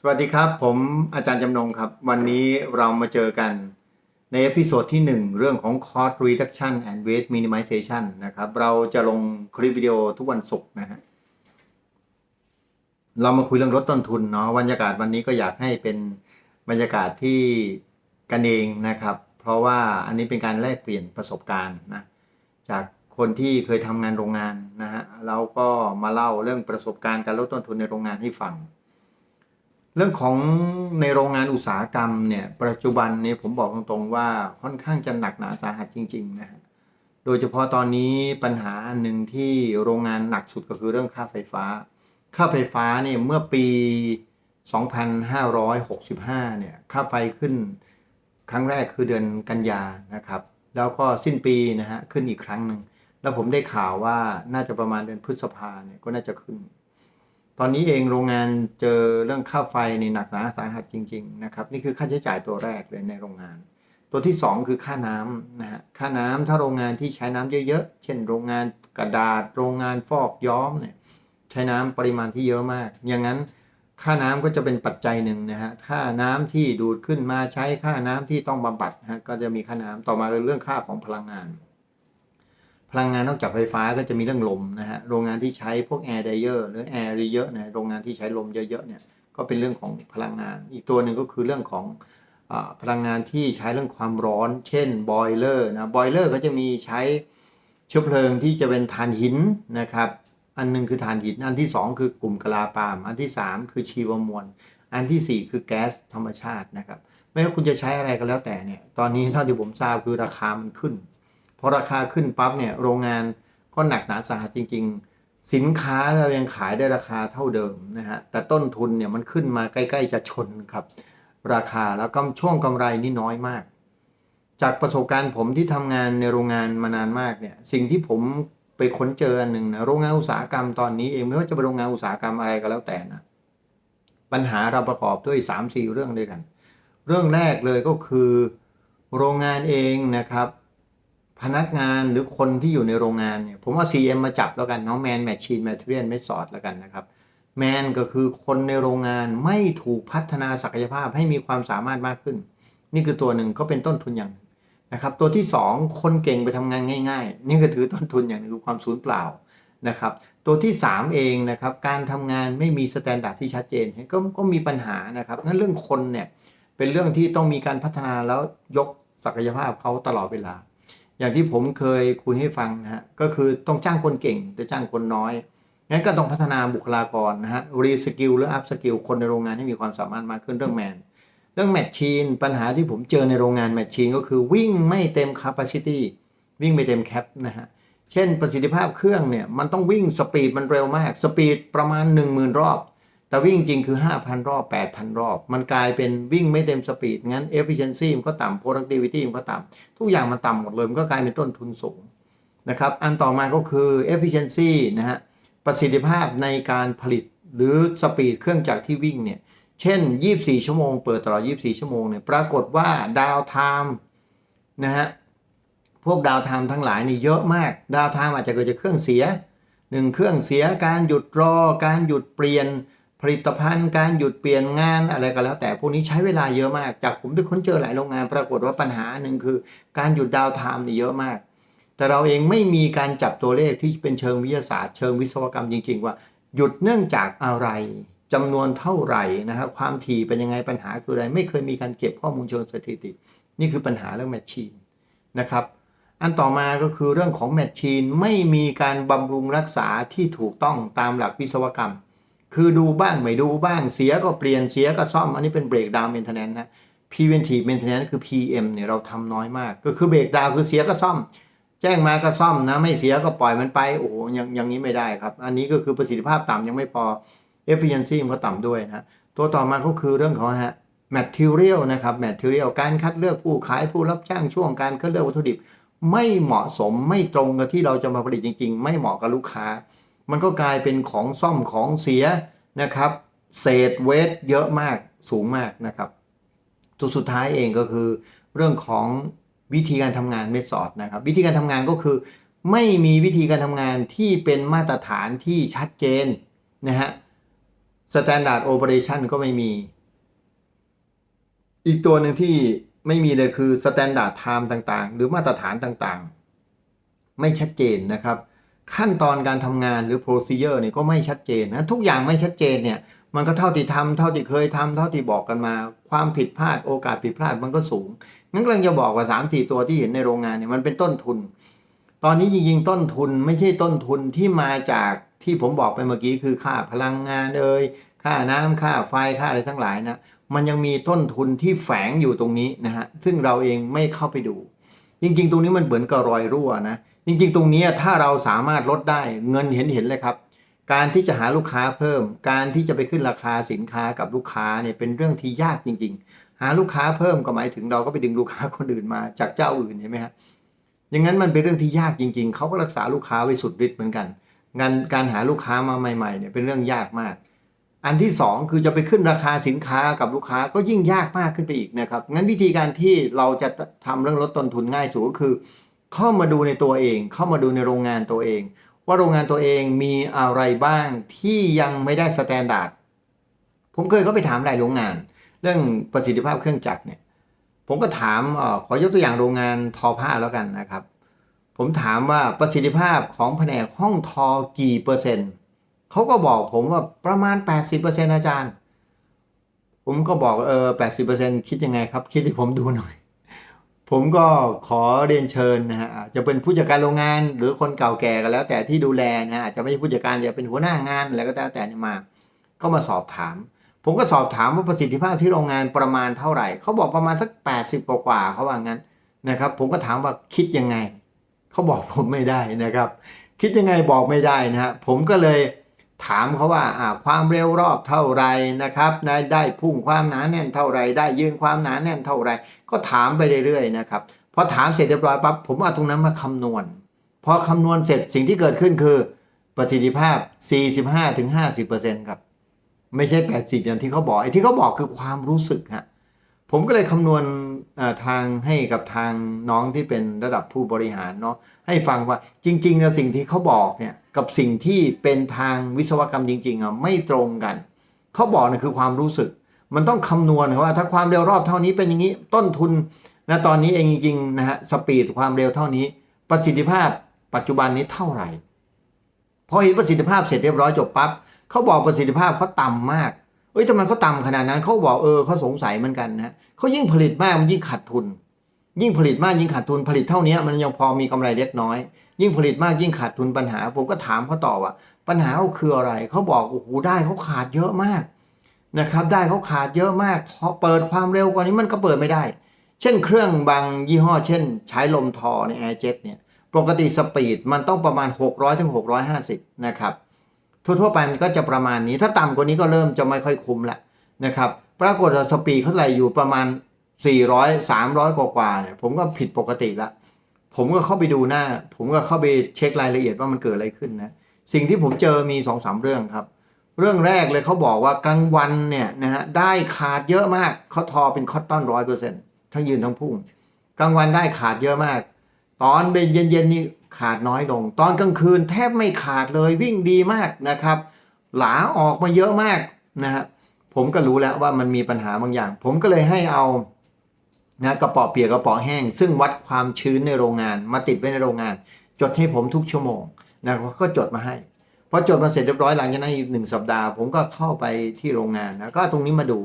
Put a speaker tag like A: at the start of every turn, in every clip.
A: สวัสดีครับ ผมอาจารย์จำนงครับ วันนี้เรามาเจอกันในเอพิโซดที่ 1 เรื่องของ cost reduction and waste minimization นะครับ เราจะลงคลิปวิดีโอทุกวันศุกร์นะฮะเรามาคุยเรื่องลดต้นทุนเนาะบรรยากาศวันนี้ก็อยากให้เป็นบรรยากาศที่กันเองนะครับ เพราะว่าอันนี้เป็นการแลกเปลี่ยนประสบการณ์นะจากคนที่เคยทำงานโรงงานนะฮะแล้วก็มาเล่าเรื่องประสบการณ์การลดต้นทุนในโรงงานให้ฟัง เรื่องของในโรงงานอุตสาหกรรมเนี่ยปัจจุบันนี้ผมบอกตรงๆว่าค่อนข้างจะหนักหนาสาหัสจริงๆนะฮะโดยเฉพาะตอนนี้ปัญหาอันหนึ่งที่โรงงานหนักสุดก็คือเรื่องค่าไฟฟ้า ค่าไฟฟ้าเนี่ยเมื่อปี 2565 เนี่ยค่าไฟขึ้นครั้งแรกคือเดือนกันยานะครับ แล้วก็สิ้นปีนะฮะขึ้นอีกครั้งหนึ่งแล้วผมได้ข่าวว่าน่าจะประมาณเดือนพฤษภาเนี่ยก็น่าจะขึ้น ตอนนี้เองโรงงานเจอเรื่องค่าไฟในหนักหนาสาหัสจริงๆนะครับนี่คือค่าใช้จ่ายตัวแรกเลยในโรงงาน ตัวที่ 2 คือค่าน้ำนะฮะค่าน้ำถ้าโรงงานที่ใช้น้ำเยอะๆ เช่น โรงงานกระดาษ โรงงานฟอกย้อมเนี่ยใช้น้ำปริมาณที่เยอะมาก อย่างนั้นค่าน้ำก็จะเป็นปัจจัยหนึ่งนะฮะค่าน้ำที่ดูดขึ้นมาใช้ค่าน้ำที่ต้องบำบัดฮะก็จะมีค่าน้ำต่อมาเป็นเรื่องค่าของพลังงาน พลังงานนอกจากไฟฟ้าก็จะมีเรื่องลมนะฮะ โรงงานที่ใช้พวกแอร์ไดเออร์หรือแอร์รีเยอะนะโรงงานที่ใช้ลมเยอะๆเนี่ย ก็เป็นเรื่องของพลังงาน อีกตัวหนึ่งก็คือเรื่องของอพลังงานที่ใช้เรื่องความร้อน เช่นบอยเลอร์นะ บอยเลอร์ก็จะมีใช้เชื้อเพลิงที่จะเป็นถ่านหินนะครับ อันหนึงคือถ่านหิน อันที่ 2 คือกลุ่มกลาปาม อันที่ 3 คือชีวมวล อันทีสี่ 4 คือแก๊สธรรมชาตินะครับ ไม่ว่าคุณจะใช้อะไรก็แล้วแต่เนี่ย ตอนนี้เท่าที่ผมทราบคือราคามันขึ้น พอราคาขึ้นปั๊บเนี่ยโรงงานก็หนักหนาสาหัสจริง ๆ สินค้าเรายังขายได้ราคาเท่าเดิมนะฮะแต่ต้นทุนเนี่ยมันขึ้นมาใกล้ๆจะชนครับ ราคาแล้วก็ช่วงกำไรนี่น้อยมาก จากประสบการณ์ผมที่ทำงานในโรงงานมานานมากเนี่ยสิ่งที่ผมไปค้นเจออันหนึ่งนะโรงงานอุตสาหกรรมตอนนี้เองไม่ว่าจะเป็นโรงงานอุตสาหกรรมอะไรก็แล้วแต่นะปัญหาเราประกอบด้วย 3-4 เรื่องด้วยกัน เรื่องแรกเลยก็คือ โรงงานเองนะครับ พนักงานหรือคนที่อยู่ในโรงงานเนี่ยผมว่า CM มาจับแล้วกันเนาะ Man Machine Material Method แล้วกันนะครับ Man ก็คือคนในโรงงานไม่ถูกพัฒนาศักยภาพให้มีความสามารถมากขึ้น นี่คือตัวหนึ่งก็เป็นต้นทุนอย่างนะครับ ตัวที่ 2 คนเก่งไปทำงานง่าย ๆ นี่ก็ถือต้นทุนอย่างหนึงคือความสูญเปล่านะครับ ตัวที่ 3 เองนะครับการทำงานไม่มีสแตนดาร์ดที่ชัดเจนก็ก็มีปัญหานะครับงั้นเรื่องคนเนี่ยเป็นเรื่องที่ต้องมีการพัฒนาแล้วยกศักยภาพเขาตลอดเวลา อย่างที่ผมเคยคุยให้ฟังนะฮะก็คือต้องจ้างคนเก่งแต่จ้างคนน้อยงั้นก็ต้องพัฒนาบุคลากรนะฮะรีสกิลหรืออัพสกิลคนในโรงงานให้มีความสามารถมากขึ้นเรื่องแมนเรื่องแมชชีนปัญหาที่ผมเจอในโรงงานแมชชีนก็คือวิ่งไม่เต็ม capacity วิ่งไม่เต็มแคปนะฮะเช่นประสิทธิภาพเครื่องเนี่ยมันต้องวิ่งสปีดมันเร็วมากสปีดประมาณ 10,000 รอบ แต่วิ่งจริงคือ 5,000 รอบ 8,000 รอบ มันกลายเป็นวิ่งไม่เต็มสปีด งั้น efficiency มันก็ต่ำ productivity มันก็ต่ำ ทุกอย่างมันต่ำหมดเลย มันก็กลายเป็นต้นทุนสูงนะครับ อันต่อมาก็คือ efficiency นะฮะ ประสิทธิภาพในการผลิตหรือสปีดเครื่องจักรที่วิ่งเนี่ย เช่น 24 ชั่วโมง เปิดตลอด 24 ชั่วโมงเนี่ย ปรากฏว่าดาวไทม์นะฮะ พวกดาวไทม์ทั้งหลายนี่เยอะมาก ดาวไทม์อาจจะเกิดจากเครื่องเสียหนึ่งเครื่องเสีย การหยุดรอ การหยุดเปลี่ยน ผลิตภัณฑ์การหยุดเปลี่ยนงานอะไรก็แล้ว แต่พวกนี้ใช้เวลาเยอะมาก จากผมได้ค้นเจอหลายโรงงาน ปรากฏว่าปัญหาหนึ่งคือ การหยุดดาวไทม์นี่เยอะมาก แต่เราเองไม่มีการจับตัวเลขที่เป็นเชิงวิทยาศาสตร์เชิงวิศวกรรมจริง ๆ ว่าหยุดเนื่องจากอะไรจำนวนเท่าไหร่นะครับความถี่เป็นยังไงปัญหาคืออะไร ไม่เคยมีการเก็บข้อมูลเชิงสถิติ นี่คือปัญหาเรื่องแมชชีนนะครับอันต่อมาก็คือเรื่องของแมชชีนไม่มีการบำรุงรักษาที่ถูกต้องตามหลักวิศวกรรม คือดูบ้างไม่ดูบ้างเสียก็เปลี่ยนเสียก็ซ่อม อันนี้เป็นเบรกดาวน์เมนเทนแนนนะ preventive maintenance คือ PM เนี่ยเราทำน้อยมาก ก็คือเบรกดาวน์คือเสียก็ซ่อม แจ้งมาก็ซ่อมนะ ไม่เสียก็ปล่อยมันไป โอ้โหยังอย่างนี้ไม่ได้ครับ อันนี้ก็คือประสิทธิภาพต่ำยังไม่พอ efficiency มันก็ต่ำด้วยนะตัวต่อมาก็คือเรื่องของฮะ material นะครับ material การคัดเลือกผู้ขายผู้รับจ้างช่วงการคัดเลือกวัตถุดิบ ไม่เหมาะสมไม่ตรงกับที่เราจะมาผลิตจริง ๆ ไม่เหมาะกับลูกค้า มันก็กลายเป็นของซ่อมของเสียนะครับ เศษเวทเยอะมากสูงมากนะครับตัวสุดท้ายเองก็คือเรื่องของวิธีการทำงานเมธอดนะครับ วิธีการทำงานก็คือ ไม่มีวิธีการทำงานที่เป็นมาตรฐานที่ชัดเจนนะฮะ Standard Operation ก็ไม่มี อีกตัวหนึ่งที่ไม่มีเลยคือ Standard Time ต่างๆ หรือมาตรฐานต่างๆ ไม่ชัดเจนนะครับ ขั้นตอนการทำงานหรือ procedure เนี่ยก็ไม่ชัดเจนนะทุกอย่างไม่ชัดเจนเนี่ยมันก็เท่าที่ทำเท่าที่เคยทำเท่าที่บอกกันมา ความผิดพลาดโอกาสผิดพลาดมันก็สูงงั้นกำลังจะบอกว่า3 4ตัวที่เห็นในโรงงานเนี่ยมันเป็นต้นทุน ตอนนี้จริงๆต้นทุนไม่ใช่ต้นทุนที่มาจากที่ผมบอกไปเมื่อกี้คือค่าพลังงานเอ่ยค่าน้ำค่าไฟค่าอะไรทั้งหลายนะมันยังมีต้นทุนที่แฝงอยู่ตรงนี้นะฮะซึ่งเราเองไม่เข้าไปดู จริง ๆ ตรงนี้มันเหมือนกับรอยรั่วนะ จริงๆ ตรงนี้ถ้าเราสามารถลดได้เงินเห็นเห็นๆเลยครับ การที่จะหาลูกค้าเพิ่ม การที่จะไปขึ้นราคาสินค้ากับลูกค้าเนี่ยเป็นเรื่องที่ยากจริง ๆ หาลูกค้าเพิ่มก็หมายถึงเราก็ไปดึงลูกค้าคนอื่นมาจากเจ้าอื่นเห็นไหมฮะอย่างนั้นมันเป็นเรื่องที่ยากจริง ๆเขาก็รักษาลูกค้าไว้สุดฤทธิ์เหมือนกันงานการหาลูกค้ามาใหม่ๆเนี่ยเป็นเรื่องยากมาก อันที่สองคือจะไปขึ้นราคาสินค้ากับลูกค้าก็ยิ่งยากมากขึ้นไปอีกนะครับงั้นวิธีการที่เราจะทำเรื่องลดต้นทุนง่ายสุดก็คือ เข้ามาดูในตัวเอง เข้ามาดูในโรงงานตัวเอง ว่าโรงงานตัวเองมีอะไรบ้างที่ยังไม่ได้สแตนดาร์ดผมเคยเข้าไปถามหลายโรงงาน เรื่องประสิทธิภาพเครื่องจักรเนี่ย ผมก็ถามอขอยกตัวอย่างโรงงานทอผ้าแล้วกันนะครับ ผมถามว่าประสิทธิภาพของแผนกห้องทอกี่เปอร์เซ็นต์เขาก็บอกผมว่าประมาณ 80%อาจารย์ ผมก็บอกเออ80%คิดยังไงครับ คิดให้ผมดูหน่อย ผมก็ขอเรียนเชิญนะฮะจะเป็นผู้จัดการโรงงาน หรือคนเก่าแก่ก็แล้ว แต่ที่ดูแลนะฮะอาจจะไม่ใช่ผู้จัดการจะเป็นหัวหน้างานอะไรก็แล้วแต่มา ก็มาสอบถาม ผมก็สอบถามว่าประสิทธิภาพที่โรงงานประมาณเท่าไหร่เขาบอกประมาณสัก 80 กว่ากว่าเขาว่างั้นนะครับ ผมก็ถามว่าคิดยังไงเขาบอกผมไม่ได้นะครับ คิดยังไงบอกไม่ได้นะฮะผมก็เลย ถามเขาว่าความเร็วรอบเท่าไรนะครับนะได้พุ่งความหนาแน่นเท่าไรได้ยืนความหนาแน่นเท่าไรก็ถามไปเรื่อยๆนะครับพอถามเสร็จเรียบร้อยปั๊บผมเอาตรงนั้นมาคำนวณ พอคำนวณเสร็จสิ่งที่เกิดขึ้นคือประสิทธิภาพ 45-50%ครับ ไม่ใช่ 80 อย่างที่เขาบอกไอ้ที่เขาบอกคือความรู้สึกฮะ ผมก็เลยคำนวณทางให้กับทางน้องที่เป็นระดับผู้บริหารเนาะให้ฟังว่าจริงๆแล้วสิ่งที่เขาบอกเนี่ยกับสิ่งที่เป็นทางวิศวกรรมจริงๆอะไม่ตรงกัน เขาบอกเนี่ยคือความรู้สึก มันต้องคำนวณว่า ถ้าความเร็วรอบเท่านี้เป็นอย่างนี้ต้นทุนนะตอนนี้เองจริงๆนะฮะสปีดความเร็วเท่านี้ ประสิทธิภาพปัจจุบันนี้เท่าไหร่พอเห็นประสิทธิภาพเสร็จเรียบร้อยจบปั๊บเขาบอกประสิทธิภาพเขาต่ำมาก เอ้ยทำไมเขาต่ำขนาดนั้นเขาบอกเออเขาสงสัยเหมือนกันนะเขายิ่งผลิตมากมันยิ่งขาดทุน ยิ่งผลิตมากยิ่งขาดทุนผลิตเท่านี้มันยังพอมีกำไรเล็กน้อย ยิ่งผลิตมากยิ่งขาดทุนปัญหา ผมก็ถามเขาต่อว่า ปัญหาเขาคืออะไรเขาบอกโอ้โหได้เขาขาดเยอะมากนะครับ ได้เขาขาดเยอะมากเปิดความเร็วกว่านี้มันก็เปิดไม่ได้ เช่นเครื่องบางยี่ห้อ เช่น ใช้ลมทอในแอร์เจ็ตเนี่ยปกติสปีดมันต้องประมาณ 600ถึง650 นะครับ ทั่วๆไปมันก็จะประมาณนี้ ถ้าต่ำกว่านี้ก็เริ่มจะไม่ค่อยคุ้มละนะครับปรากฏว่าสปีดเขาไหลอยู่ประมาณ 400 300 กว่าๆเนี่ยผมก็ผิดปกติละผมก็เข้าไปดูหน้า ผมก็เข้าไปเช็ครายละเอียดว่ามันเกิดอะไรขึ้นนะสิ่งที่ผมเจอมี2อสเรื่องครับ เรื่องแรกเลยเขาบอกว่ากลางวันเนี่ยนะฮะได้ขาดเยอะมากเขาทอเป็นคอตตอนร้อยเปอร์เซ็นต์ทั้งยืนทั้งพุ่งกลางวันได้ขาดเยอะมาก ตอนเย็นเย็นๆนี่ ขาดน้อยลง ตอนกลางคืนแทบไม่ขาดเลยวิ่งดีมากนะครับ หลาออกมาเยอะมากนะฮะผมก็รู้แล้วว่ามันมีปัญหาบางอย่าง ผมก็เลยให้เอานะกระป๋อเปียกกระป๋อแห้ง ซึ่งวัดความชื้นในโรงงาน มาติดไว้ในโรงงาน จดให้ผมทุกชั่วโมงนะก็จดมาให้พอจดมาเสร็จเรียบร้อยหลังจากนั้นอีกหนึ่งสัปดาห์ ผมก็เข้าไปที่โรงงานนะก็ตรงนี้มาดู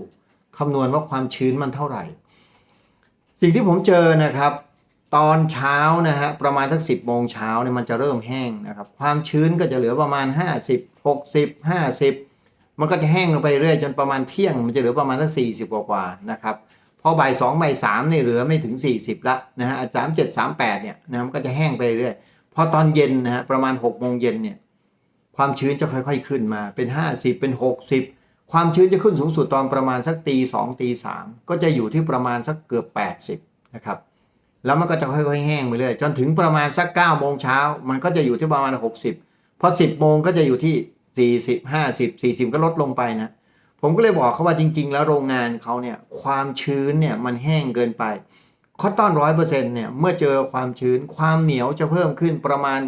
A: คำนวณว่าความชื้นมันเท่าไหร่ สิ่งที่ผมเจอนะครับ ตอนเช้านะฮะประมาณสักสิบโมงเช้าเนี่ยมันจะเริ่มแห้งนะครับความชื้นก็จะเหลือประมาณ 50 60 50 มันก็จะแห้งลงไปเรื่อยจนประมาณเที่ยง มันจะเหลือประมาณสัก40 กว่าๆนะครับพอบ่ายสองบ่ายสามเนี่ยเหลือไม่ถึง 40 ละนะฮะสามเจ็ดสามแปดเนี่ยนะมันก็จะแห้งไปเรื่อยพอตอนเย็นนะฮะประมาณ6โมงเย็นเนี่ยความชื้นจะค่อยๆขึ้นมาเป็น 50 เป็น 60 ความชื้นจะขึ้นสูงสุดตอนประมาณสักตีสองตีสามก็จะอยู่ที่ประมาณสักเกือบ 80นะครับ แล้วมันก็จะค่อยๆแห้งไปเรื่อยจนถึงประมาณสัก9ก้าโมงเช้ามันก็จะอยู่ที่ประมาณ 60 พอ 10 โมงก็จะอยู่ที่ 40 50 40 ก็ลดลงไปนะ ผมก็เลยบอกเขาว่าจริง ๆ แล้วโรงงานเขาเนี่ยความชื้นเนี่ยมันแห้งเกินไปคอตตอนร้อยเปอร์เซ็นต์เนี่ยเมื่อเจอความชื้นความเหนียวจะเพิ่มขึ้นประมาณ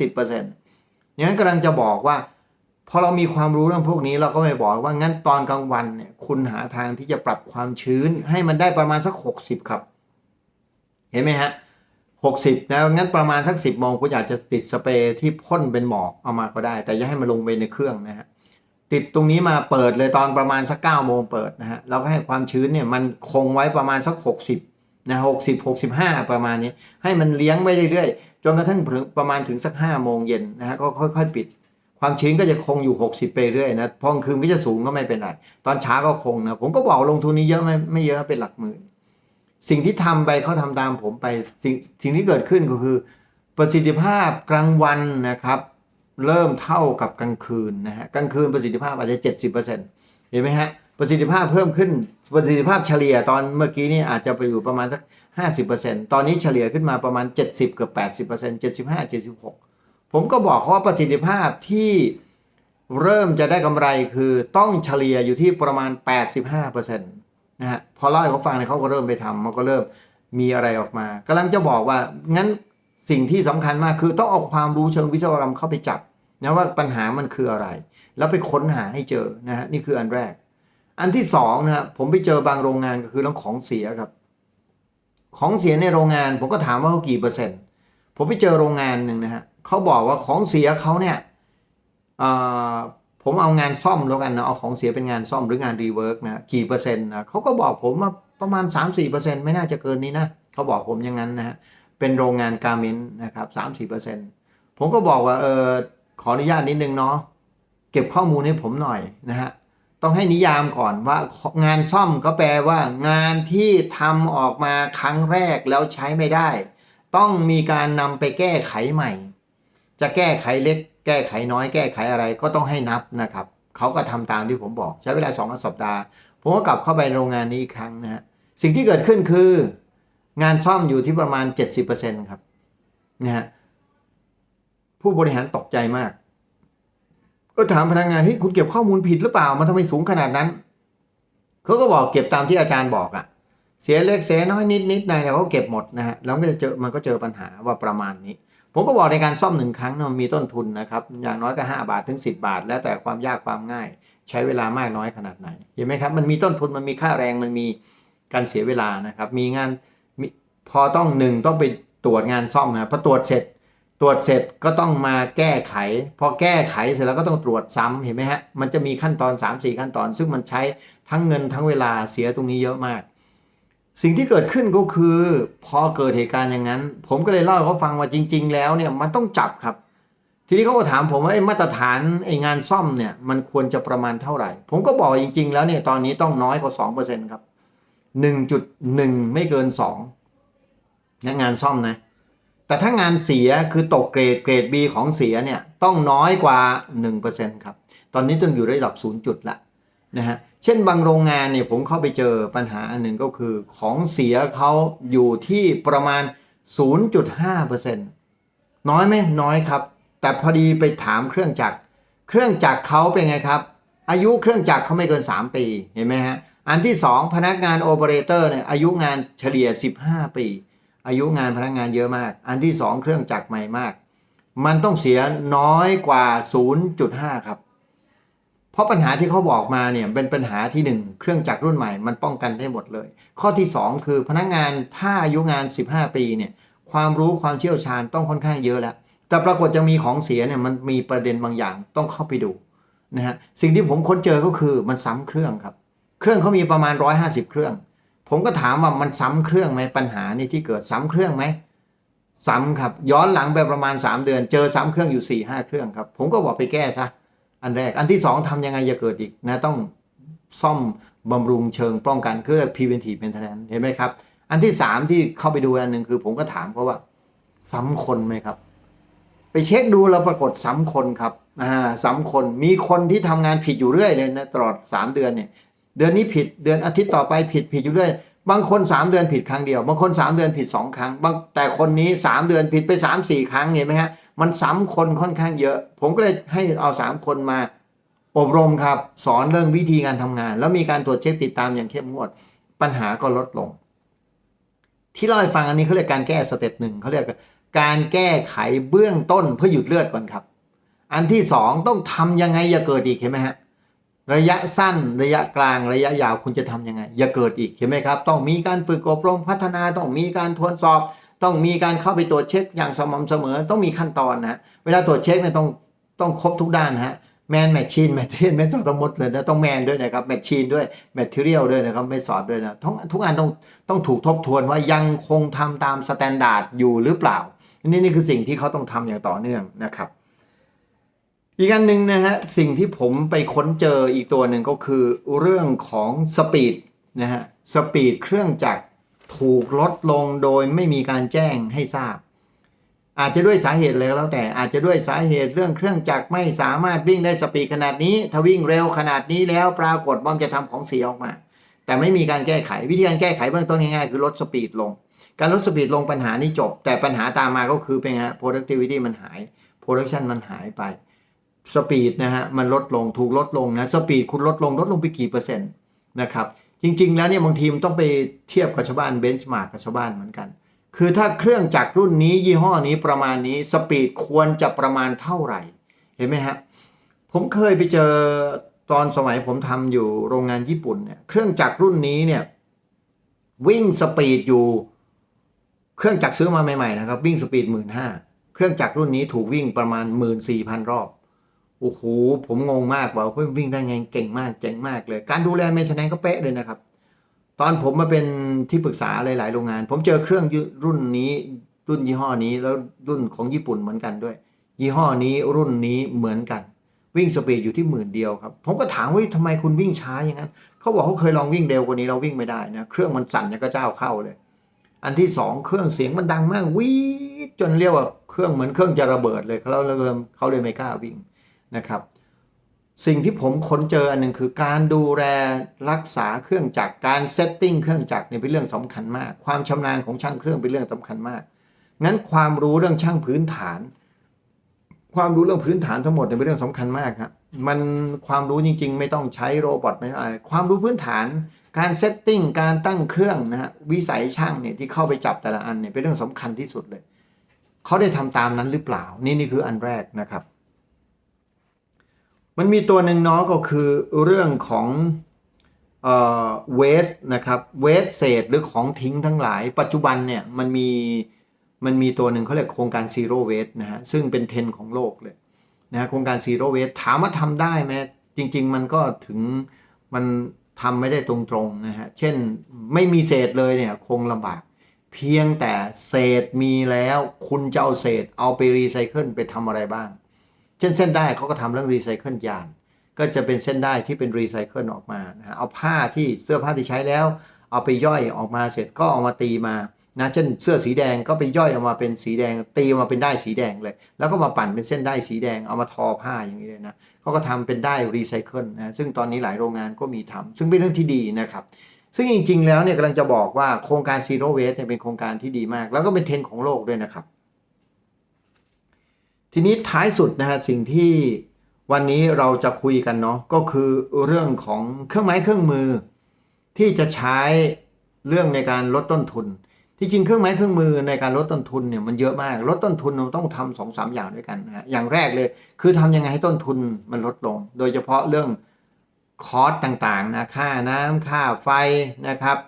A: 30%อย่างนั้นกำลังจะบอกว่า พอเรามีความรู้เรื่องพวกนี้เราก็ไม่บอกว่างั้นตอนกลางวันเนี่ยคุณหาทางที่จะปรับความชื้นให้มันได้ประมาณสัก 60 ครับ เห็นไหมฮะ60แล้วงั้นประมาณสัก10โมงคุณอยากจะติดสเปรย์ที่พ่นเป็นหมอกเอามาก็ได้ แต่อย่าให้มันลงไปในเครื่องนะฮะติดตรงนี้มาเปิดเลยตอนประมาณสัก9โมงเปิดนะฮะเราก็ให้ความชื้นเนี่ยมันคงไว้ประมาณสัก60นะ60 65ประมาณนี้ ให้มันเลี้ยงไว้เรื่อยๆจนกระทั่งประมาณถึงสัก5โมงเย็นนะฮะก็ค่อย ๆ ปิด ความชื้นก็จะคงอยู่ 60 ไปเรื่อยนะพอคืนก็จะสูงก็ไม่เป็นไรตอนเช้าก็คงนะผมก็บอกลงทุนนี้เยอะไหมไม่เยอะเป็นหลักหมื่น สิ่งที่ทำไปเขาทำตามผมไปสิ่งสิ่งที่เกิดขึ้นก็คือ ประสิทธิภาพกลางวันนะครับ เริ่มเท่ากับกลางคืนนะฮะกลางคืนประสิทธิภาพอาจจะ 70%เห็นไหมฮะประสิทธิภาพเพิ่มขึ้นประสิทธิภาพเฉลี่ยตอนเมื่อกี้นี่อาจจะไปอยู่ประมาณสัก 50%ตอนนี้เฉลี่ยขึ้นมาประมาณ 70 เกือบ80% 75 76 ผมก็บอกเขาว่าประสิทธิภาพที่เริ่มจะได้กำไรคือต้องเฉลี่ยอยู่ที่ประมาณ 85%น นะฮะพอเล่าให้เขาฟังเนี่ยเขาก็เริ่มไปทำมันก็เริ่มมีอะไรออกมากำลังจะบอกว่างั้นสิ่งที่สำคัญมากคือต้องเอาความรู้เชิงวิศวกรรมเข้าไปจับนะว่าปัญหามันคืออะไร แล้วไปค้นหาให้เจอนะฮะนี่คืออันแรก อันที่สองนะฮะผมไปเจอบางโรงงานก็คือเรื่องของเสียครับ ของเสียในโรงงาน ผมก็ถามว่าเขากี่เปอร์เซ็นต์ ผมไปเจอโรงงานหนึ่งนะฮะเขาบอกว่าของเสียเขาเนี่ย ผมเอางานซ่อมแล้วกันนะเอาของเสียเป็นงานซ่อมหรืองานรีเวิร์กนะกี่เปอร์เซ็นต์นะเขาก็บอกผมว่าประมาณ 3-4%ไม่น่าจะเกินนี้นะเขาบอกผมอย่างนั้นนะฮะเป็นโรงงานการเมนต์นะครับ3-4%ผมก็บอกว่าเออขออนุญาตนิดนึงเนาะเก็บข้อมูลให้ผมหน่อยนะฮะต้องให้นิยามก่อนว่างานซ่อมก็แปลว่า งานที่ทำออกมาครั้งแรกแล้วใช้ไม่ได้ ต้องมีการนำไปแก้ไขใหม่ จะแก้ไขเล็ก แก้ไขน้อยแก้ไขอะไรก็ต้องให้นับนะครับเขาก็ทำตามที่ผมบอกใช้เวลาสองสัปดาห์ ผมก็กลับเข้าไปโรงงานนี้อีกครั้งนะฮะสิ่งที่เกิดขึ้นคืองานซ่อมอยู่ที่ประมาณ 70%ครับนะฮะผู้บริหารตกใจมาก ก็ถามพนักงานที่คุณเก็บข้อมูลผิดหรือเปล่า มันทำไมสูงขนาดนั้นเขาก็บอกเก็บตามที่อาจารย์บอกอะเสียเล็กเสียน้อยนิดนิดในเนี่ยเขาเก็บหมดนะฮะแล้วก็จะเจอมันก็เจอปัญหาว่าประมาณนี้ ผมก็บอกในการซ่อมหนึ่งครั้งเนี่ยมันมีต้นทุนนะครับ อย่างน้อยก็ 5 บาทถึง 10 บาท แล้วแต่ความยากความง่าย ใช้เวลามากน้อยขนาดไหน เห็นไหมครับ มันมีต้นทุนมันมีค่าแรงมันมีการเสียเวลานะครับ มีงานพอต้องหนึ่งต้องไปตรวจงานซ่อมนะพอตรวจเสร็จ ตรวจเสร็จก็ต้องมาแก้ไข พอแก้ไขเสร็จแล้วก็ต้องตรวจซ้ำเห็นไหมฮะมันจะมีขั้นตอน 3-4 ขั้นตอน ซึ่งมันใช้ทั้งเงินทั้งเวลาเสียตรงนี้เยอะมาก สิ่งที่เกิดขึ้นก็คือ พอเกิดเหตุการณ์อย่างนั้น ผมก็เลยเล่าให้เขาฟังว่าจริง ๆ แล้วเนี่ยมันต้องจับครับ ทีนี้เขาก็ถามผมว่าไอ้มาตรฐานไอ้งานซ่อมเนี่ยมันควรจะประมาณเท่าไหร่ ผมก็บอกจริง ๆ แล้วเนี่ยตอนนี้ต้องน้อยกว่า2%ครับ 1.1 ไม่เกิน2นะงานซ่อมนะ แต่ถ้างานเสียคือตกเกรดเกรด B ของเสียเนี่ยต้องน้อยกว่า 1%ครับ ตอนนี้ต้องอยู่ระดับ 0 จุดละนะฮะ เช่นบางโรงงานเนี่ยผมเข้าไปเจอปัญหาอันหนึ่งก็คือของเสียเขาอยู่ที่ประมาณ 0.5%น้อยไหมน้อยครับ แต่พอดีไปถามเครื่องจักร เครื่องจักรเขาเป็นไงครับ อายุเครื่องจักรเขาไม่เกิน 3 ปีเห็นไหมฮะอันที่ 2 พนักงานโอเปอเรเตอร์เนี่ยอายุงานเฉลี่ย 15 ปี อายุงานพนักงานเยอะมาก อันที่ 2 เครื่องจักรใหม่มาก มันต้องเสียน้อยกว่า 0.5 ครับ ราะปัญหาที่เขาบอกมาเนี่ยเป็นปัญหาที่ 1 เครื่องจักรรุ่นใหม่มันป้องกันได้หมดเลย ข้อที่ 2 คือพนักงานถ้าอายุงาน 15 ปีเนี่ยความรู้ความเชี่ยวชาญต้องค่อนข้างเยอะแล้ว แต่ปรากฏจะมีของเสียเนี่ยมันมีประเด็นบางอย่างต้องเข้าไปดูนะฮะสิ่งที่ผมค้นเจอก็คือมันซ้ำเครื่องครับ เครื่องเขามีประมาณ 150 เครื่อง ผมก็ถามว่ามันซ้ำเครื่องไหมปัญหานี่ที่เกิดซ้ำเครื่องไหมซ้ำครับย้อนหลังไปประมาณ 3 เดือน เจอซ้ำเครื่องอยู่4ี่ห้าเครื่องครับผมก็บอกไปแก้ซะ อันแรก อันที่2ทำยังไงจะเกิดอีกนะต้องซ่อมบำรุงเชิงป้องกันคือ preventive maintenance เห็นไหมครับ อันที่3ที่เข้าไปดูอันหนึ่งคือผมก็ถามเขาว่าซ้ำคนไหมครับ ไปเช็คดูแล้วปรากฏซ้ำคนครับอ่าซ้ำคนมีคนที่ทำงานผิดอยู่เรื่อยเลยนะตลอด3เดือนเนี่ยเดือนนี้ผิดเดือนอาทิตย์ต่อไปผิดผิดอยู่เรื่อยบางคน 3 เดือนผิดครั้งเดียว บางคน 3 เดือนผิด 2 ครั้งบางแต่คนนี้ 3 เดือนผิดไป 3 4 ครั้งเห็นไหมฮะ มันซ้ำคนค่อนข้างเยอะ ผมก็เลยให้เอา3คนมาอบรมครับ สอนเรื่องวิธีการทำงาน แล้วมีการตรวจเช็คติดตามอย่างเข้มงวด ปัญหาก็ลดลง ที่เล่าให้ฟังอันนี้เขาเรียกการแก้สเต็ปหนึ่งเขาเรียกการแก้ไขเบื้องต้นเพื่อหยุดเลือดก่อนครับ อันที่สองต้องทำยังไงอย่าเกิดอีกเห็นไหมฮะระยะสั้นระยะกลางระยะยาวคุณจะทำยังไง อย่าเกิดอีกเห็นไหมครับ ต้องมีการฝึกอบรมพัฒนาต้องมีการทวนสอบ ต้องมีการเข้าไปตรวจเช็คอย่างสม่ำเสมอต้องมีขั้นตอนนะเวลาตรวจเช็คเนี่ยต้องต้องครบทุกด้านฮะแมนแมชชีนแมทเทียนแมทสอดต้องหมดเลยนะต้องแมนด้วยนะครับแมชชีนด้วยแมทเทียลด้วยนะครับไม่สอดด้วยนะทุกทุกอันต้องต้องถูกทบทวนว่ายังคงทำตามสแตนดาร์ดอยู่หรือเปล่า นี่นี่คือสิ่งที่เขาต้องทำอย่างต่อเนื่องนะครับอีกอันหนึ่งนะฮะสิ่งที่ผมไปค้นเจออีกตัวหนึ่งก็คือเรื่องของสปีดนะฮะสปีดเครื่องจักร ถูกลดลงโดยไม่มีการแจ้งให้ทราบ อาจจะด้วยสาเหตุอะไรก็แล้วแต่อาจจะด้วยสาเหตุเรื่องเครื่องจักรไม่สามารถวิ่งได้สปีดขนาดนี้ ถ้าวิ่งเร็วขนาดนี้แล้วปรากฏว่ามจะทำของเสียออกมา แต่ไม่มีการแก้ไขวิธีการแก้ไขเบื้องต้นง่ายๆคือลดสปีดลง การลดสปีดลงปัญหานี้จบ แต่ปัญหาตามมาก็คือเป็นไงฮะ productivity มันหาย production มันหายไปสปีดนะฮะมันลดลงถูกลดลงนะสปีดคุณลดลงลดลงไปกี่เปอร์เซ็นต์นะครับ จริง ๆ แล้วเนี่ยบางทีมันต้องไปเทียบกับชาวบ้านเบนช์มาร์กกับชาวบ้านเหมือนกัน คือถ้าเครื่องจักรรุ่นนี้ยี่ห้อนี้ประมาณนี้สปีดควรจะประมาณเท่าไหร่ เห็นไหมฮะ ผมเคยไปเจอตอนสมัยผมทำอยู่โรงงานญี่ปุ่นเนี่ยเครื่องจักรรุ่นนี้เนี่ยวิ่งสปีดอยู่ เครื่องจักรซื้อมาใหม่ๆนะครับ วิ่งสปีดหมื่นห้าเครื่องจักรรุ่นนี้ถูกวิ่งประมาณหมื่นสี่พันรอบ โอ้โหผมงงมากว่าเฮ้ยวิ่งได้ไงเก่งมากเจ๋งมากเลย การดูแลเมนเทนแนนก็เป๊ะเลยนะครับ ตอนผมมาเป็นที่ปรึกษาหลาย ๆ โรงงาน ผมเจอเครื่องรุ่นนี้รุ่นยี่ห้อนี้แล้วรุ่นของญี่ปุ่นเหมือนกันด้วย ยี่ห้อนี้รุ่นนี้เหมือนกัน วิ่งสปีดอยู่ที่หมื่นเดียวครับ ผมก็ถามว่าทำไมคุณวิ่งช้าอย่างนั้นเขาบอกเขาเคยลองวิ่งเร็วกว่านี้เราวิ่งไม่ได้นะเครื่องมันสั่นย่างก็เจ้าเข้าเลย อันที่สองเครื่องเสียงมันดังมากวีดจนเรียกว่าเครื่องเหมือนเครื่องจะระเบิดเลยเขาเลยเขาเลยไม่กล้าวิ่ง นะครับ สิ่งที่ผมค้นเจออันหนึ่งคือการดูแลรักษาเครื่องจักรการเซตติ้งเครื่องจักรเนี่ยเป็นเรื่องสำคัญมาก ความชำนาญของช่างเครื่องเป็นเรื่องสำคัญมาก งั้นความรู้เรื่องช่างพื้นฐาน ความรู้เรื่องพื้นฐานทั้งหมดเนี่ยเป็นเรื่องสำคัญมากครับมันความรู้จริง ๆ ไม่ต้องใช้โรบอทไม่อะไรความรู้พื้นฐานการเซตติ้งการตั้งเครื่องนะฮะวิสัยช่างเนี่ยที่เข้าไปจับแต่ละอันเนี่ยเป็นเรื่องสำคัญที่สุดเลย เขาได้ทำตามนั้นหรือเปล่า นี่นี่คืออันแรกนะครับ มันมีตัวหนึ่งเนาะก็คือเรื่องของเวสนะครับเวสเศษหรือของทิ้งทั้งหลาย ปัจจุบันเนี่ยมันมีมันมีตัวหนึ่งเขาเรียกโครงการ Zero Waste นะฮะซึ่งเป็นเทรนด์ของโลกเลยนะฮะโครงการ Zero Waste ถามว่าทำได้ไหมจริง ๆ มันก็ถึงมันทำไม่ได้ตรงๆนะฮะเช่นไม่มีเศษเลยเนี่ยคงลำบาก เพียงแต่เศษมีแล้ว คุณจะเอาเศษเอาไปรีไซเคิลไปทำอะไรบ้าง เช่นเส้นได้เขาก็ทำเรื่องรีไซเคิลยาน ก็จะเป็นเส้นได้ที่เป็นรีไซเคิลออกมานะฮะเอาผ้าที่เสื้อผ้าที่ใช้แล้ว เอาไปย่อยออกมาเสร็จก็เอามาตีมานะเช่นเสื้อสีแดงก็ไปย่อยออกมาเป็นสีแดง ตีออกมาเป็นได้สีแดงเลย แล้วก็มาปั่นเป็นเส้นได้สีแดงเอามาทอผ้าอย่างนี้เลยนะเขาก็ทำเป็นได้รีไซเคิลนะซึ่งตอนนี้หลายโรงงานก็มีทำซึ่งเป็นเรื่องที่ดีนะครับซึ่งจริงๆแล้วเนี่ยกำลังจะบอกว่าโครงการ Zero Waste เนี่ยเป็นโครงการที่ดีมาก แล้วก็เป็นเทรนด์ของโลกด้วยนะครับ ทีนี้ท้ายสุดนะฮะสิ่งที่วันนี้เราจะคุยกันเนาะก็คือเรื่องของเครื่องไม้เครื่องมือ ที่จะใช้เรื่องในการลดต้นทุน ที่จริงเครื่องไม้เครื่องมือในการลดต้นทุนเนี่ยมันเยอะมากลดต้นทุนเราต้องทำสองสามอย่างด้วยกันนะฮะอย่างแรกเลย คือทำยังไงให้ต้นทุนมันลดลง โดยเฉพาะเรื่องคอสต่างๆนะค่าน้ำค่าไฟนะครับ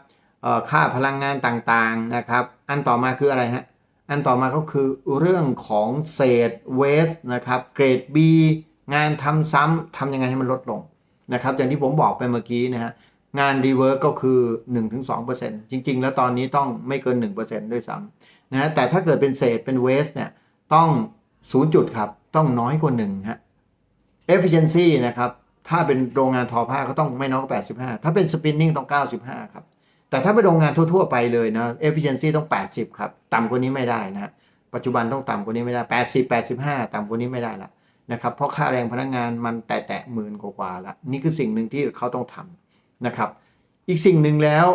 A: ค่าพลังงานต่างๆนะครับ อันต่อมาคืออะไรฮะ อันต่อมาก็คือเรื่องของเศษเวสนะครับเกรด B งานทำซ้ำทำยังไงให้มันลดลงนะครับอย่างที่ผมบอกไปเมื่อกี้นะฮะงานรีเวิร์กก็คือ 1-2%จริง ๆ แล้วตอนนี้ต้องไม่เกิน 1%ด้วยซ้ำนะแต่ถ้าเกิดเป็นเศษเป็นเวสเนี่ยต้อง 0 จุดครับ ต้องน้อยกว่า1ฮะ efficiency นะครับ ถ้าเป็นโรงงานทอผ้าก็ต้องไม่น้อยกว่า85 ถ้าเป็นสปินนิ่งต้อง 95 ครับ แต่ถ้าเป็นโรงงานทั่วๆไปเลยนะ efficiency ต้อง 80 ครับ ต่ำกว่านี้ไม่ได้นะ ปัจจุบันต้องต่ำกว่านี้ไม่ได้ 80 85 ต่ำกว่านี้ไม่ได้ละนะครับ เพราะค่าแรงพนักงานมันแตะแตะหมื่นกว่าละ นี่คือสิ่งหนึ่งที่เขาต้องทำนะครับ อีกสิ่งหนึ่งแล้ว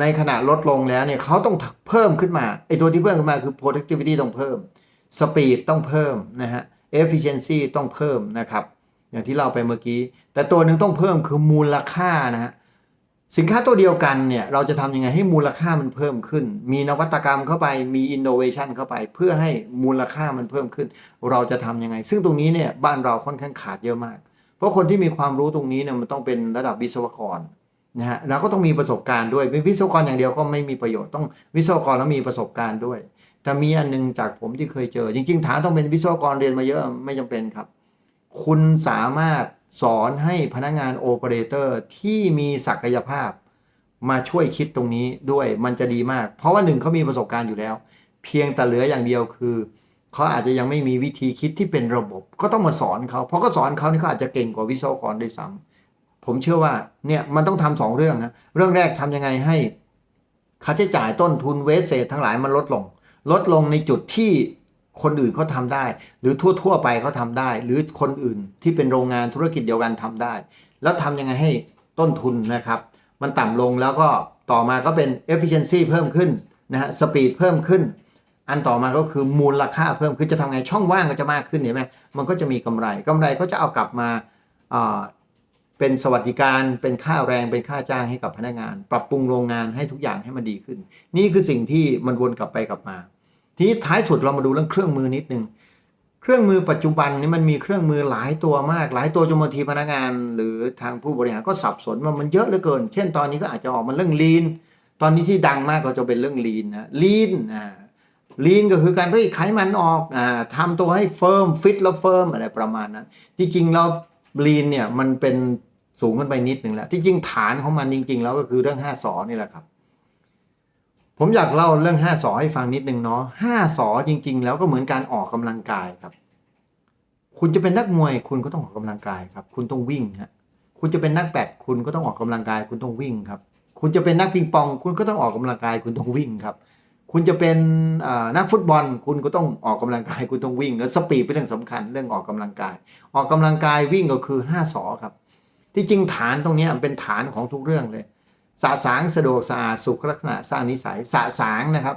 A: ในขณะลดลงแล้วเนี่ยเขาต้องเพิ่มขึ้นมาไอตัวที่เพิ่มขึ้นมาคือ productivity ต้องเพิ่ม speed ต้องเพิ่มนะฮะ efficiency ต้องเพิ่มนะครับ อย่างที่เราไปเมื่อกี้ แต่ตัวหนึ่งต้องเพิ่มคือมูลค่านะฮะ สินค้าตัวเดียวกันเนี่ยเราจะทำยังไงให้มูลค่ามันเพิ่มขึ้น มีนวัตกรรมเข้าไปมีอินโนเวชันเข้าไป เพื่อให้มูลค่ามันเพิ่มขึ้น เราจะทำยังไง ซึ่งตรงนี้เนี่ยบ้านเราค่อนข้างขาดเยอะมาก เพราะคนที่มีความรู้ตรงนี้เนี่ยมันต้องเป็นระดับวิศวกรนะฮะแล้วก็ต้องมีประสบการณ์ด้วยเป็นวิศวกรอย่างเดียวก็ไม่มีประโยชน์ต้องวิศวกรแล้วมีประสบการณ์ด้วย แต่มีอันหนึงจากผมที่เคยเจอ จริง ๆ ฐานต้องเป็นวิศวกรเรียนมาเยอะไม่จำเป็นครับ คุณสามารถ สอนให้พนักงานโอเปอเรเตอร์ที่มีศักยภาพมาช่วยคิดตรงนี้ด้วยมันจะดีมาก เพราะว่าหนึ่งเขามีประสบการณ์อยู่แล้ว เพียงแต่เหลืออย่างเดียวคือเขาอาจจะยังไม่มีวิธีคิดที่เป็นระบบ ก็ต้องมาสอนเขาเพราะก็สอนเขานี่เขาอาจจะเก่งกว่าวิศวกรด้วยซ้ำผมเชื่อว่าเนี่ยมันต้องทำสองเรื่องนะเรื่องแรกทำยังไงให้ค่าใช้จ่ายต้นทุนเวสเซททั้งหลายมันลดลง ลดลงในจุดที่ คนอื่นเขาทำได้ หรือทั่ว ๆ ไปเขาทำได้ หรือคนอื่นที่เป็นโรงงานธุรกิจเดียวกันทำได้ แล้วทำยังไงให้ต้นทุนนะครับ มันต่ำลงแล้วก็ต่อมาก็เป็น efficiency เพิ่มขึ้นนะฮะ speed เพิ่มขึ้น อันต่อมาก็คือมูลค่าเพิ่มขึ้นจะทำไงช่องว่างก็จะมากขึ้นเห็นไหมมันก็จะมีกำไรกำไรก็จะเอากลับมาเป็นสวัสดิการเป็นค่าแรงเป็นค่าจ้างให้กับพนักงาน ปรับปรุงโรงงานให้ทุกอย่างให้มันดีขึ้น นี่คือสิ่งที่มันวนกลับไปกลับมา ทีนี้ท้ายสุดเรามาดูเรื่องเครื่องมือนิดนึงเครื่องมือปัจจุบันนี้มันมีเครื่องมือหลายตัวมาก หลายตัวจนบางทีพนักงาน หรือทางผู้บริหารก็สับสนว่ามันเยอะเหลือเกิน เช่นตอนนี้ก็อาจจะออกมาเรื่องลีนตอนนี้ที่ดังมากก็จะเป็นเรื่องลีนนะลีนอ่าลีนก็คือการรีดไขมันออกอ่าทำตัวให้เฟิร์มฟิตแล้วเฟิร์มอะไรประมาณนั้นจริงๆแล้วลีนเนี่ยมันเป็นสูงขึ้นไปนิดหนึ่งแล้วที่จริงฐานของมันจริง ๆ แล้วก็คือเรื่อง5สอนี่แหละครับ ผมอยากเล่าเรื่อง5สอให้ฟังนิดนึงเนาะ5สอจริง ๆ แล้วก็เหมือนการออกกำลังกายครับ คุณจะเป็นนักมวยคุณก็ต้องออกกำลังกายครับ คุณต้องวิ่งฮะคุณจะเป็นนักแบดคุณก็ต้องออกกำลังกาย คุณต้องวิ่งครับ คุณจะเป็นนักปิงปอง คุณก็ต้องออกกำลังกาย คุณต้องวิ่งครับ คุณจะเป็นนักฟุตบอล คุณก็ต้องออกกำลังกาย คุณต้องวิ่งแล้วสปีดเป็นเรื่องสำคัญเรื่องออกกำลังกาย ออกกำลังกายวิ่งก็คือ5สอครับ ที่จริงฐานตรงนี้เป็นฐานของทุกเรื่องเลย สะสางสะดวกสะอาดสุขลักษณะสร้างนิสัยสะสางนะครับ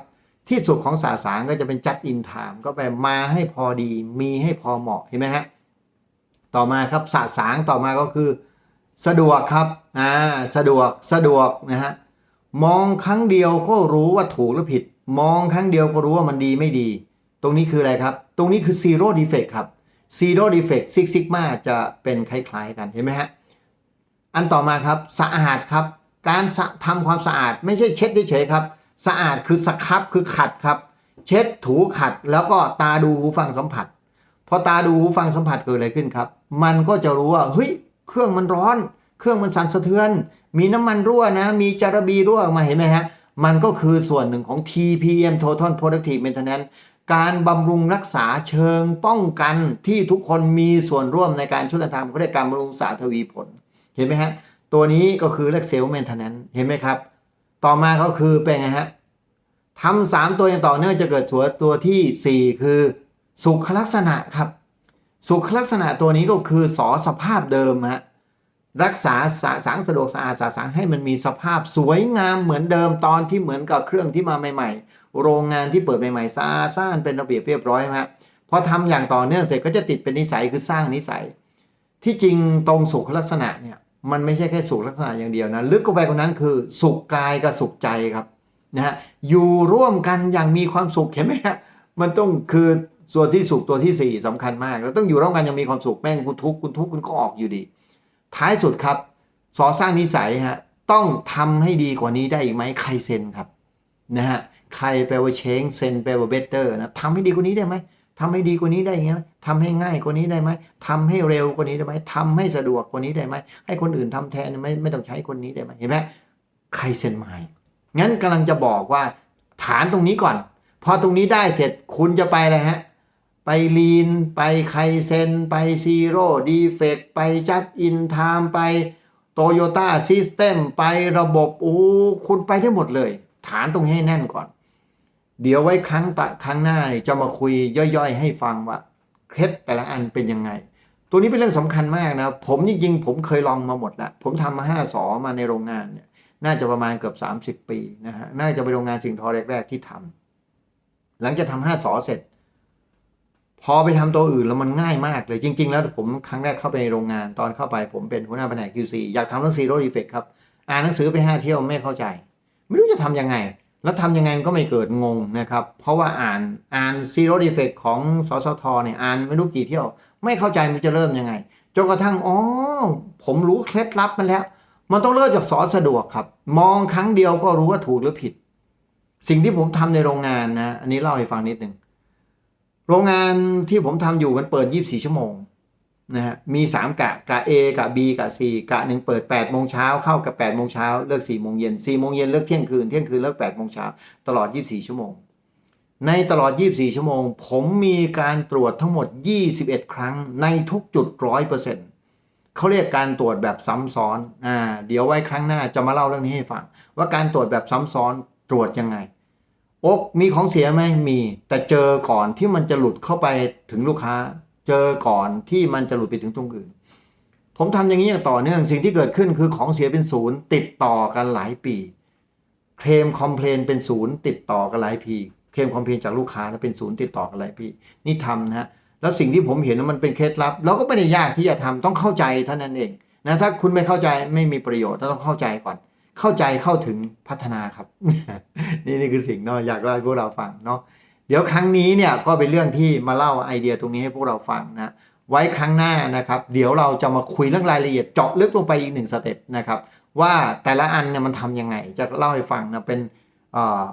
A: ที่สุดของสาสางก็จะเป็นจัดอินไทม์ก็ไปลมาให้พอดีมีให้พอเหมาะเห็นไหมฮะต่อมาครับสาสางต่อมาก็คือ สะดวกครับอ่าสะดวกสะดวกนะฮะมองครั้งเดียวก็รู้ว่าถูกหรือผิด มองครั้งเดียวก็รู้ว่ามันดีไม่ดี ตรงนี้คืออะไรครับ ตรงนี้คือ zero defect ครับ zero defect six sigma จะเป็นคล้ายๆกันเห็นไหมฮะอันต่อมาครับสะอาดครับ การสะทำความสะอาดไม่ใช่เช็ดเฉยๆครับ สะอาดคือสครับคือขัดครับ เช็ดถูขัดแล้วก็ตาดูหูฟังสัมผัส พอตาดูหูฟังสัมผัสเกิดอะไรขึ้นครับ มันก็จะรู้ว่าเฮ้ยเครื่องมันร้อน เครื่องมันสั่นสะเทือน มีน้ำมันรั่วนะ มีจาระบีรั่วออกมาเห็นไหมฮะมันก็คือส่วนหนึ่งของ TPM Total Productive Maintenance การบำรุงรักษาเชิงป้องกันที่ทุกคนมีส่วนร่วมในการช่วยกันทำเขาเรียกการบำรุงสาทวีผล เห็นไหมฮะ ตัวนี้ก็คือเรียกเซลล์แมนเทนแนนเห็นไหมครับ ต่อมาก็คือเป็นไงฮะทำสามตัวอย่างต่อเนื่องจะเกิดตัวตัวที่ 4 คือ สุขลักษณะครับ สุขลักษณะตัวนี้ก็คือสอสภาพเดิมฮะรักษาสาสางสะดวกสะอาดสาสางให้มันมีสภาพสวยงามเหมือนเดิมตอนที่เหมือนกับเครื่องที่มาใหม่ ๆ โรงงานที่เปิดใหม่ๆสะอาดสะอ้านเป็นระเบียบเรียบร้อยฮะพอทำอย่างต่อเนื่องเสร็จก็จะติดเป็นนิสัยคือสร้างนิสัย ที่จริงตรงสุขลักษณะเนี่ย มันไม่ใช่แค่สุขลักษณะอย่างเดียวนะลึกเข้าไปกว่านั้นคือ สุขกายกับสุขใจครับนะฮะอยู่ร่วมกันอย่างมีความสุขเห็นไหมฮะมันต้องคือส่วนที่สุขตัวที่สี่สำคัญมากแล้วต้องอยู่ร่วมกันอย่างมีความสุขแม่งคุณทุกข์คุณทุกข์คุณก็ออกอยู่ดี ท้ายสุดครับสอสร้างนิสัยฮะต้องทำให้ดีกว่านี้ได้อีกไหมใครเซนครับนะฮะใครแปลว่าเชงเซนแปลว่าเบเตอร์นะทำให้ดีกว่านี้ได้ไหม ทำให้ดีกว่านี้ได้ไหมทำให้ง่ายกว่านี้ได้ไหมทำให้เร็วกว่านี้ได้ไหมทำให้สะดวกกว่านี้ได้ไหมให้คนอื่นทำแทนไม่ไม่ต้องใช้คนนี้ได้ไหมเห็นไหมใครเซ็นมางั้นกำลังจะบอกว่าฐานตรงนี้ก่อน พอตรงนี้ได้เสร็จคุณจะไปอะไรฮะ ไปลีน ไปไคเซนไปซีโร่ดีเฟกไปจัดอินไทม์ไปโตโยต้าซิสเต็มไประบบโอ้คุณไปได้หมดเลย ฐานตรงนี้ให้แน่นก่อน เดี๋ยวไว้ครั้งปะครั้งหน้าจะมาคุยย่อยๆ ให้ฟังว่าเคล็ดแต่ละอันเป็นยังไง ตัวนี้เป็นเรื่องสำคัญมากนะผมจริงๆผมเคยลองมาหมดล้วผมทำมาห้าสอมาในโรงงานเนี่ยน่าจะประมาณเกือบ 30 ปีนะฮะน่าจะเป็นโรงงานสิ่งทอแรก ๆ ที่ทำหลังจากทำห้าสอเสร็จ พอไปทำตัวอื่นแล้วมันง่ายมากเลยจริง ๆ แล้วผมครั้งแรกเข้าไปในโรงงานตอนเข้าไป ผมเป็นหัวหน้าแผนก QC อยากทำเรื่อง Zero Defect ครับอ่านหนังสือไปห้าเที่ยวไม่เข้าใจ ไม่รู้จะทำยังไง แล้วทำยังไงมันก็ไม่เกิดงงนะครับ เพราะว่าอ่านอ่านซีโร่ดีเฟกของสสทเนี่ยอ่านไม่รู้กี่เที่ยว ไม่เข้าใจมันจะเริ่มยังไงจนกระทั่งอ๋อผมรู้เคล็ดลับมันแล้ว มันต้องเริ่มจากสอนสะดวกครับ มองครั้งเดียวก็รู้ว่าถูกหรือผิด สิ่งที่ผมทำในโรงงานนะ อันนี้เล่าให้ฟังนิดหนึ่งโรงงานที่ผมทำอยู่มันเปิด 24 ชั่วโมง นะฮะมี 3 กะกะ A กะ B กะ C กะหนึ่งเปิด8โมงเช้าเข้ากับ8โมงเช้าเลิก4โมงเย็น4โมงเย็นเลิกเที่ยงคืนเที่ยงคืนเลิก8โมงเช้าตลอด 24 ชั่วโมง ในตลอด 24 ชั่วโมง ผมมีการตรวจทั้งหมด 21 ครั้งในทุกจุด 100%เขาเรียกการตรวจแบบซ้ำซ้อนอ่าเดี๋ยวไว้ครั้งหน้าจะมาเล่าเรื่องนี้ให้ฟัง ว่าการตรวจแบบซ้ำซ้อนตรวจยังไงโอ๊กมีของเสียไหมมี แต่เจอก่อนที่มันจะหลุดเข้าไปถึงลูกค้า เจอก่อนที่มันจะหลุดไปถึงตรงอื่น ผมทำอย่างนี้อย่างต่อเนื่องสิ่งที่เกิดขึ้นคือของเสียเป็นศูนย์ติดต่อกันหลายปี เคลมคอมเพลนเป็นศูนย์ติดต่อกันหลายปีเคลมคอมเพลนจากลูกค้าแล้วเป็นศูนย์ติดต่อกันหลายปีนี่ทำนะฮะแล้วสิ่งที่ผมเห็นว่ามันเป็นเคล็ดลับแล้วก็ไม่ได้ยากที่จะทำต้องเข้าใจเท่านั้นเองนะถ้าคุณไม่เข้าใจไม่มีประโยชน์ต้องเข้าใจก่อน เข้าใจเข้าถึงพัฒนาครับ นี่นี่คือสิ่งเนาะอยากเล่าให้พวกเราฟังเนาะ เดี๋ยวครั้งนี้เนี่ยก็เป็นเรื่องที่มาเล่าไอเดียตรงนี้ให้พวกเราฟังนะไว้ครั้งหน้านะครับ เดี๋ยวเราจะมาคุยเรื่องรายละเอียดเจาะลึกลงไปอีกหนึ่งสเต็ปนะครับว่าแต่ละอันเนี่ยมันทำยังไงจะเล่าให้ฟังนะเป็นเอ่อ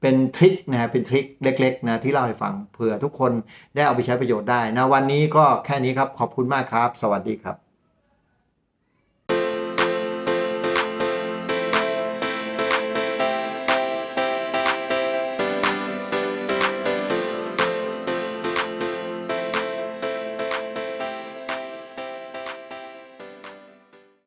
A: เป็นทริคนะฮะเป็นทริคเล็กๆนะที่เล่าให้ฟังเผื่อทุกคนได้เอาไปใช้ประโยชน์ได้นะวันนี้ก็แค่นี้ครับขอบคุณมากครับ สวัสดีครับ